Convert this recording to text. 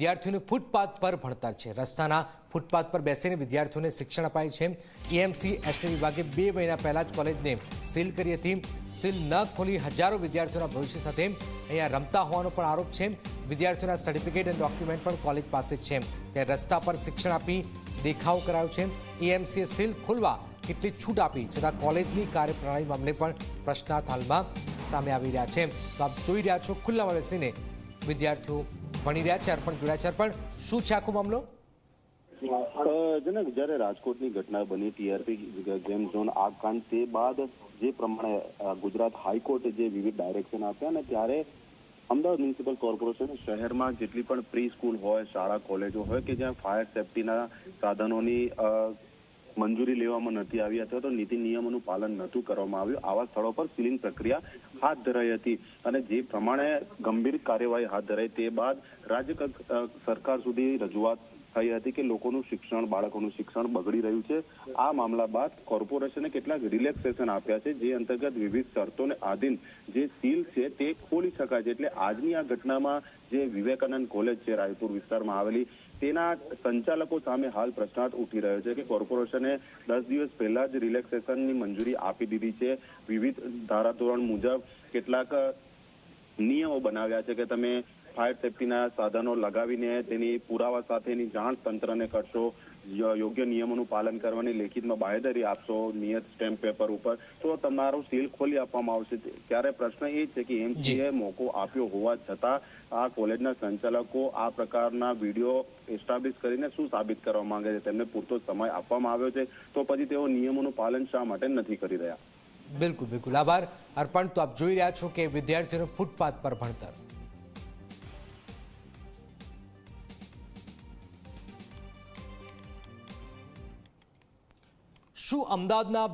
વિદ્યાર્થીઓને ફૂટપાથ પર ભણતર છે. રસ્તાના ફૂટપાથ પર બેસીને વિદ્યાર્થીઓને શિક્ષણ અપાય છે. એએમસી એસટી વિભાગે બે મહિના પહેલા જ કોલેજને સીલ કરી હતી. સીલ ન ખોલી હજારો વિદ્યાર્થીઓના ભવિષ્ય સાથે અહીંયા રમતા હોવાનો પણ આરોપ છે. વિદ્યાર્થીઓના સર્ટિફિકેટ અને ડોક્યુમેન્ટ પણ કોલેજ પાસે છે. ત્યાં રસ્તા પર શિક્ષણ આપી દેખાવ કરાયો છે. એએમસીએ સીલ ખોલવા કેટલી છૂટ આપી, છતાં કોલેજની કાર્યપ્રણાલી મામલે પણ પ્રશ્નાર્થ હાલમાં સામે આવી રહ્યા છે. તો આપ જોઈ રહ્યા છો, ખુલ્લામાં બેસીને વિદ્યાર્થીઓ ભણી રહ્યા છે, અર્પણ જોડાયા છે. અર્પણ, શું છે આખો મામલો? જનક જેને જ્યારે રાજકોટની ઘટના બની ટીઆરપી ગેમ ઝોન આગ કાંડ તે બાદ જે પ્રમાણે ગુજરાત હાઈકોર્ટે જે વિવિધ ડાયરેક્શન આપ્યા ને ત્યારે અમદાવાદ મ્યુનિસિપલ કોર્પોરેશન શહેરમાં જેટલી પણ પ્રી સ્કૂલ હોય, શાળા, કોલેજો હોય કે જ્યાં ફાયર સેફટીના સાધનોની મંજૂરી લેવામાં નથી આવી અથવા તો નીતિ નિયમોનું પાલન નહોતું કરવામાં આવ્યું. આવા સ્થળો પર સીલિંગ પ્રક્રિયા હાથ ધરાઈ હતી અને જે પ્રમાણે ગંભીર કાર્યવાહી હાથ ધરાઈ તે બાદ રાજ્ય સરકાર સુધી રજૂઆત થઈ હતી કે લોકોનું શિક્ષણ, બાળકોનું શિક્ષણ બગડી રહ્યું છે. આ મામલા બાદ કોર્પોરેશને કેટલાક રિલેક્સેશન આપ્યા છે, જે અંતર્ગત વિવિધ શરતોને આધીન જે સીલ છે તે ખોલી શકાય છે. એટલે આજની આ ઘટનામાં જે વિવેકાનંદ કોલેજ છે, રાયપુર વિસ્તારમાં આવેલી, તેના સંચાલકો સામે હાલ પ્રશ્નાર્થ ઉઠી રહ્યો છે કે કોર્પોરેશને દસ દિવસ પહેલા જ રિલેક્સેશનની મંજૂરી આપી દીધી છે. વિવિધ ધારાધોરણ મુજબ કેટલાક નિયમો બનાવ્યા છે કે તમે ફાયર સેફટીના સાધનો લગાવીને તેની પુરાવા સાથેની જાણ તંત્રને કરશો યોગ્ય નિયમોનું પાલન કરવાની લેખિતમાં બાહેધરી આપશો નિયત સ્ટેમ્પ પેપર ઉપર. તો તમારો સીલ ખોલી આપવામાં આવશે. ત્યારે પ્રશ્ન એ છે કે એમસીએ મોકો આપ્યો હોવા છતાં આ કોલેજના સંચાલકો આ પ્રકારના વીડિયો એસ્ટાબ્લિશ કરીને શું સાબિત કરવા માંગે છે? તેમને પૂરતો સમય આપવામાં આવ્યો છે. તો પછી તેઓ નિયમોનું પાલન શા માટે નથી કરી રહ્યા? બિલકુલ બિલકુલ. આભાર અર્પણ. તો આપ જોઈ રહ્યા છો કે વિદ્યાર્થીઓ ફૂટપાથ પર ભણતર. શું અમદાવાદના